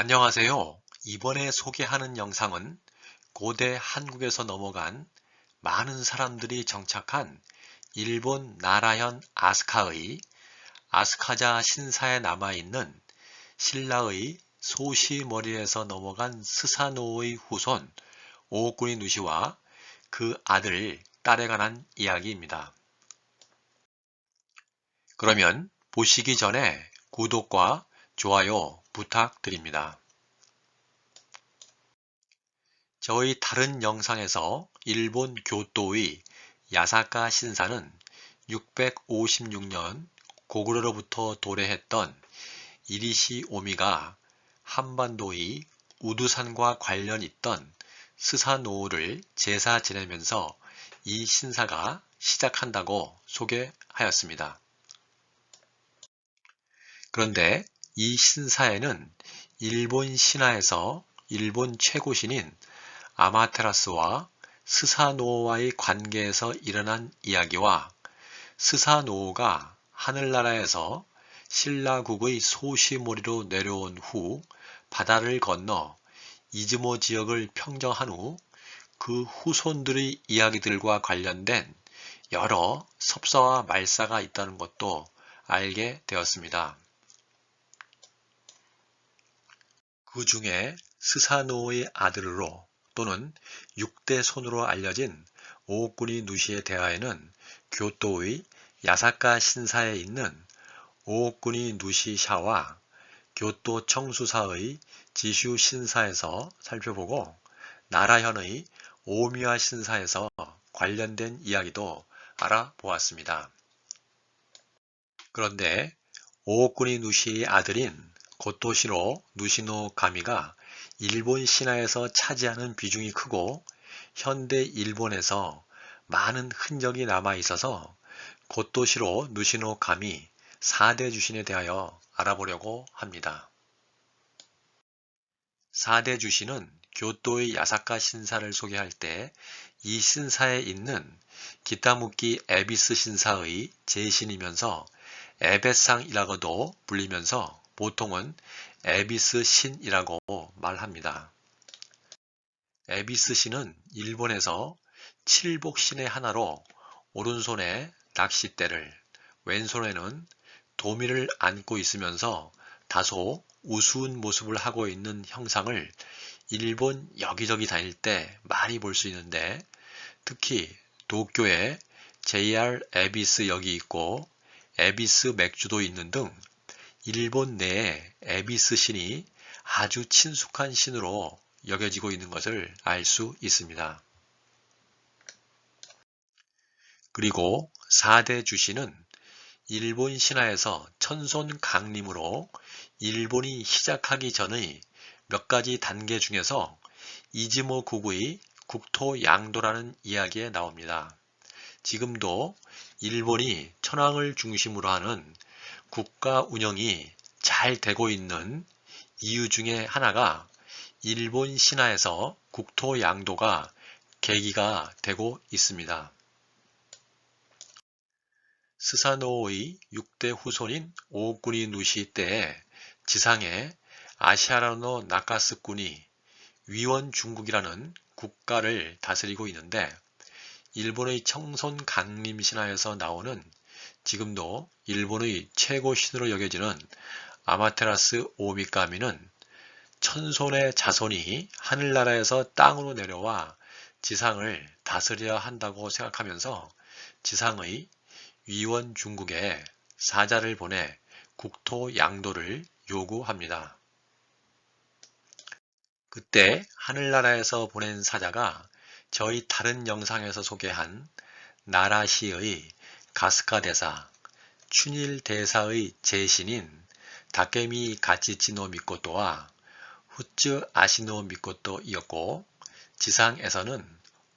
안녕하세요. 이번에 소개하는 영상은 고대 한국에서 넘어간 많은 사람들이 정착한 일본 나라현 아스카의 아스카자 신사에 남아있는 신라의 소시머리에서 넘어간 스사노의 후손 오오쿠니 누시와 그 아들, 딸에 관한 이야기입니다. 그러면 보시기 전에 구독과 좋아요 부탁드립니다. 저희 다른 영상에서 일본 교토의 야사카 신사는 656년 고구려로부터 도래했던 이리시 오미가 한반도의 우두산과 관련 있던 스사노우를 제사 지내면서 이 신사가 시작한다고 소개하였습니다. 그런데 이 신사에는 일본 신화에서 일본 최고신인 아마테라스와 스사노오와의 관계에서 일어난 이야기와 스사노오가 하늘나라에서 신라국의 소시모리로 내려온 후 바다를 건너 이즈모 지역을 평정한 후 그 후손들의 이야기들과 관련된 여러 섭사와 말사가 있다는 것도 알게 되었습니다. 그 중에 스사노의 아들로 또는 6대 손으로 알려진 오오쿠니 누시의 대하에는 교토의 야사카 신사에 있는 오오쿠니 누시샤와 교토 청수사의 지슈 신사에서 살펴보고 나라현의 오미와 신사에서 관련된 이야기도 알아보았습니다. 그런데 오오쿠니 누시의 아들인 고토시로 누시노 가미가 일본 신화에서 차지하는 비중이 크고 현대 일본에서 많은 흔적이 남아 있어서 고토시로 누시노 가미 4대 주신에 대하여 알아보려고 합니다. 4대 주신은 교토의 야사카 신사를 소개할 때 이 신사에 있는 기타무키 에비스 신사의 제신이면서 에베상이라고도 불리면서 보통은 에비스 신이라고 말합니다. 에비스 신은 일본에서 칠복 신의 하나로 오른손에 낚싯대를, 왼손에는 도미를 안고 있으면서 다소 우스운 모습을 하고 있는 형상을 일본 여기저기 다닐 때 많이 볼 수 있는데 특히 도쿄에 JR 에비스 역이 있고 에비스 맥주도 있는 등 일본 내에 에비스 신이 아주 친숙한 신으로 여겨지고 있는 것을 알 수 있습니다. 그리고 4대 주신은 일본 신화에서 천손 강림으로 일본이 시작하기 전의 몇 가지 단계 중에서 이즈모 국의 국토 양도라는 이야기에 나옵니다. 지금도 일본이 천황을 중심으로 하는 국가 운영이 잘 되고 있는 이유 중에 하나가 일본 신화에서 국토 양도가 계기가 되고 있습니다. 스사노의 6대 후손인 오구니 누시 때에 지상에 아시아라노 나카스 군이 위원 중국이라는 국가를 다스리고 있는데 일본의 청손 강림 신화에서 나오는 지금도 일본의 최고 신으로 여겨지는 아마테라스 오미카미는 천손의 자손이 하늘나라에서 땅으로 내려와 지상을 다스려야 한다고 생각하면서 지상의 위원 중국에 사자를 보내 국토 양도를 요구합니다. 그때 하늘나라에서 보낸 사자가 저희 다른 영상에서 소개한 나라시의 가스카 대사, 춘일 대사의 제신인 다케미 가치치노 미코토와 후츠 아시노 미코토이었고 지상에서는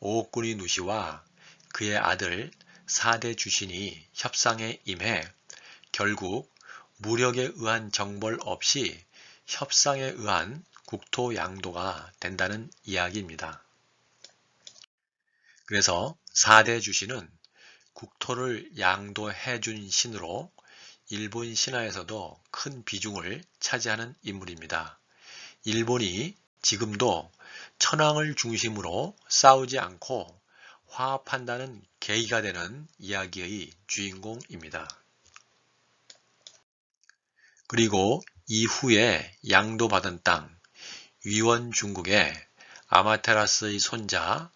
오오쿠니 누시와 그의 아들 4대 주신이 협상에 임해 결국 무력에 의한 정벌 없이 협상에 의한 국토 양도가 된다는 이야기입니다. 그래서 4대 주신은 국토를 양도해 준 신으로 일본 신화에서도 큰 비중을 차지하는 인물입니다. 일본이 지금도 천황을 중심으로 싸우지 않고 화합한다는 계기가 되는 이야기의 주인공입니다. 그리고 이후에 양도받은 땅, 위원 중국의 아마테라스의 손자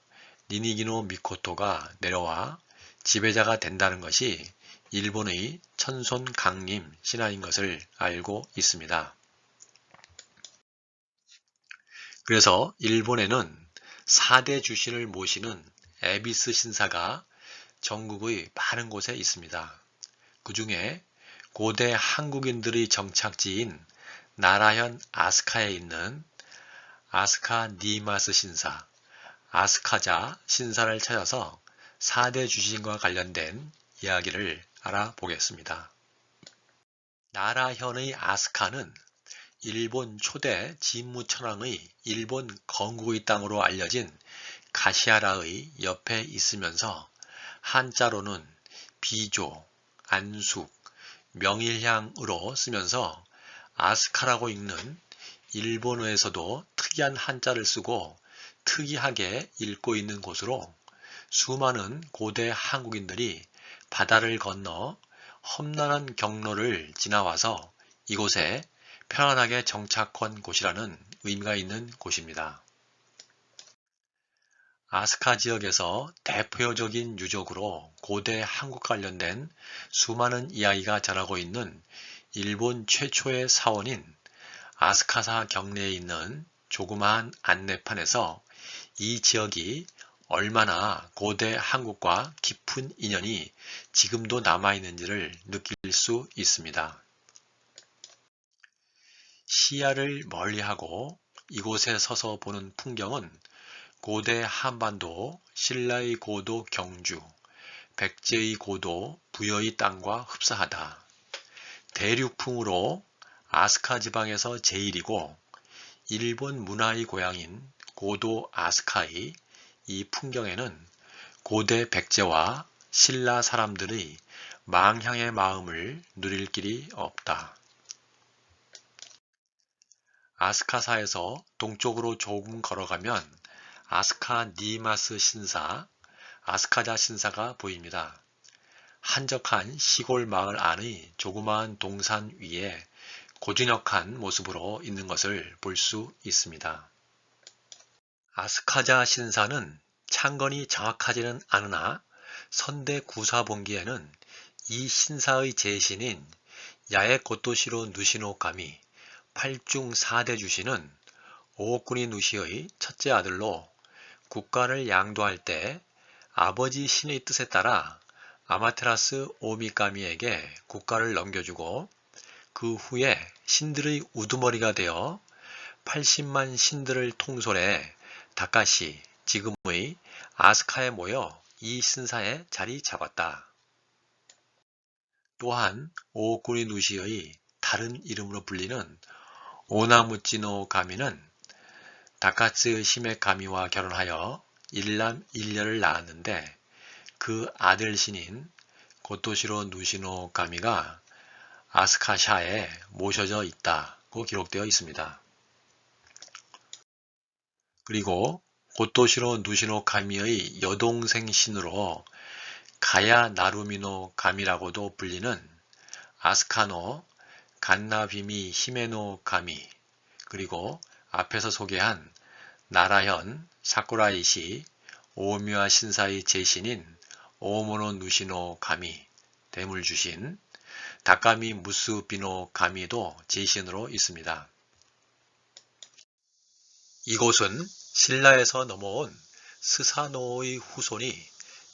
니니기노 미코토가 내려와 지배자가 된다는 것이 일본의 천손 강림 신화인 것을 알고 있습니다. 그래서 일본에는 4대 주신을 모시는 에비스 신사가 전국의 많은 곳에 있습니다. 그 중에 고대 한국인들의 정착지인 나라현 아스카에 있는 아스카 니마스 신사, 아스카자 신사를 찾아서 4대 주신과 관련된 이야기를 알아보겠습니다. 나라현의 아스카는 일본 초대 진무천왕의 일본 건국의 땅으로 알려진 가시아라의 옆에 있으면서 한자로는 비조, 안숙, 명일향으로 쓰면서 아스카라고 읽는 일본어에서도 특이한 한자를 쓰고 특이하게 읽고 있는 곳으로 수많은 고대 한국인들이 바다를 건너 험난한 경로를 지나와서 이곳에 편안하게 정착한 곳이라는 의미가 있는 곳입니다. 아스카 지역에서 대표적인 유적으로 고대 한국 관련된 수많은 이야기가 자라고 있는 일본 최초의 사원인 아스카사 경내에 있는 조그마한 안내판에서 이 지역이 얼마나 고대 한국과 깊은 인연이 지금도 남아있는지를 느낄 수 있습니다. 시야를 멀리하고 이곳에 서서 보는 풍경은 고대 한반도, 신라의 고도 경주, 백제의 고도 부여의 땅과 흡사하다. 대륙풍으로 아스카 지방에서 제일이고 일본 문화의 고향인 고도 아스카의 이 풍경에는 고대 백제와 신라 사람들의 망향의 마음을 누릴 길이 없다. 아스카사에서 동쪽으로 조금 걸어가면 아스카 니마스 신사, 아스카자 신사가 보입니다. 한적한 시골 마을 안의 조그마한 동산 위에 고즈넉한 모습으로 있는 것을 볼 수 있습니다. 아스카자 신사는 창건이 정확하지는 않으나 선대 구사본기에는 이 신사의 제신인 야에 고토시로 누시노 감이 8중 4대 주시는 오오쿠니 누시의 첫째 아들로 국가를 양도할 때 아버지 신의 뜻에 따라 아마테라스 오미까미에게 국가를 넘겨주고 그 후에 신들의 우두머리가 되어 80만 신들을 통솔해 다카시 지금의 아스카에 모여 이 신사에 자리 잡았다. 또한 오오쿠니 누시의 다른 이름으로 불리는 오나무찌노 가미는 다카츠 시메 가미와 결혼하여 일남 일녀를 낳았는데 그 아들 신인 고토시로 누시노 가미가 아스카샤에 모셔져 있다고 기록되어 있습니다. 그리고 고토시로 누시노 가미의 여동생 신으로 가야 나루미노 가미라고도 불리는 아스카노 간나비미 히메노 가미 그리고 앞에서 소개한 나라현 사쿠라이시 오묘아 신사의 제신인 오모노 누시노 가미 대물 주신 다카미 무스비노 가미도 제신으로 있습니다. 이곳은 신라에서 넘어온 스사노의 후손이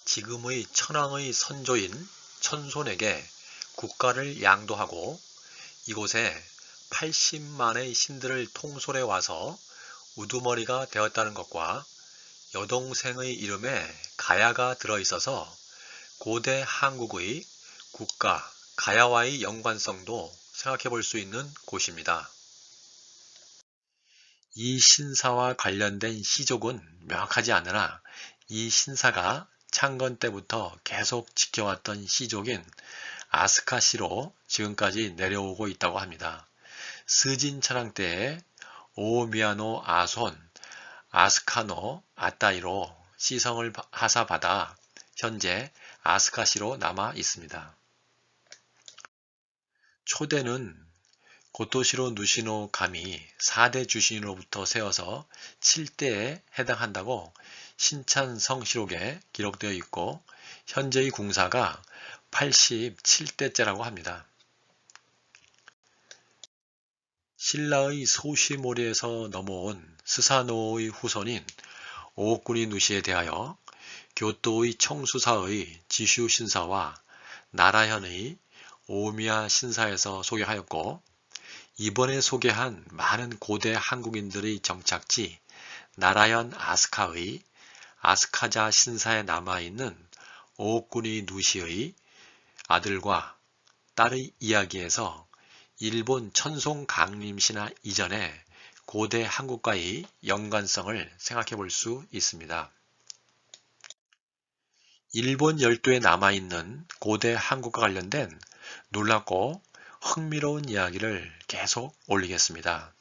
지금의 천황의 선조인 천손에게 국가를 양도하고 이곳에 80만의 신들을 통솔해 와서 우두머리가 되었다는 것과 여동생의 이름에 가야가 들어있어서 고대 한국의 국가 가야와의 연관성도 생각해 볼 수 있는 곳입니다. 이 신사와 관련된 시족은 명확하지 않으나 이 신사가 창건 때부터 계속 지켜왔던 시족인 아스카시로 지금까지 내려오고 있다고 합니다. 스진 천황 때에 오미아노 아손, 아스카노, 아따이로 시성을 하사받아 현재 아스카시로 남아 있습니다. 초대는 고토시로 누시노 감이 4대 주신으로부터 세워서 7대에 해당한다고 신찬 성시록에 기록되어 있고 현재의 궁사가 87대째라고 합니다. 신라의 소시모리에서 넘어온 스사노의 후손인 오옥군이 누시에 대하여 교토의 청수사의 지슈 신사와 나라현의 오미야 신사에서 소개하였고 이번에 소개한 많은 고대 한국인들의 정착지 나라현 아스카의 아스카자 신사에 남아있는 오옥군이 누시의 아들과 딸의 이야기에서 일본 천송 강림신화 이전에 고대 한국과의 연관성을 생각해 볼 수 있습니다. 일본 열도에 남아있는 고대 한국과 관련된 놀랍고 흥미로운 이야기를 계속 올리겠습니다.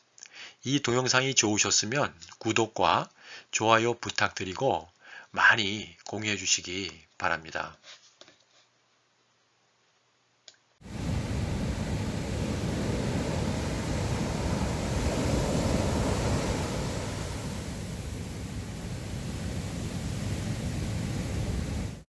이 동영상이 좋으셨으면 구독과 좋아요 부탁드리고 많이 공유해 주시기 바랍니다.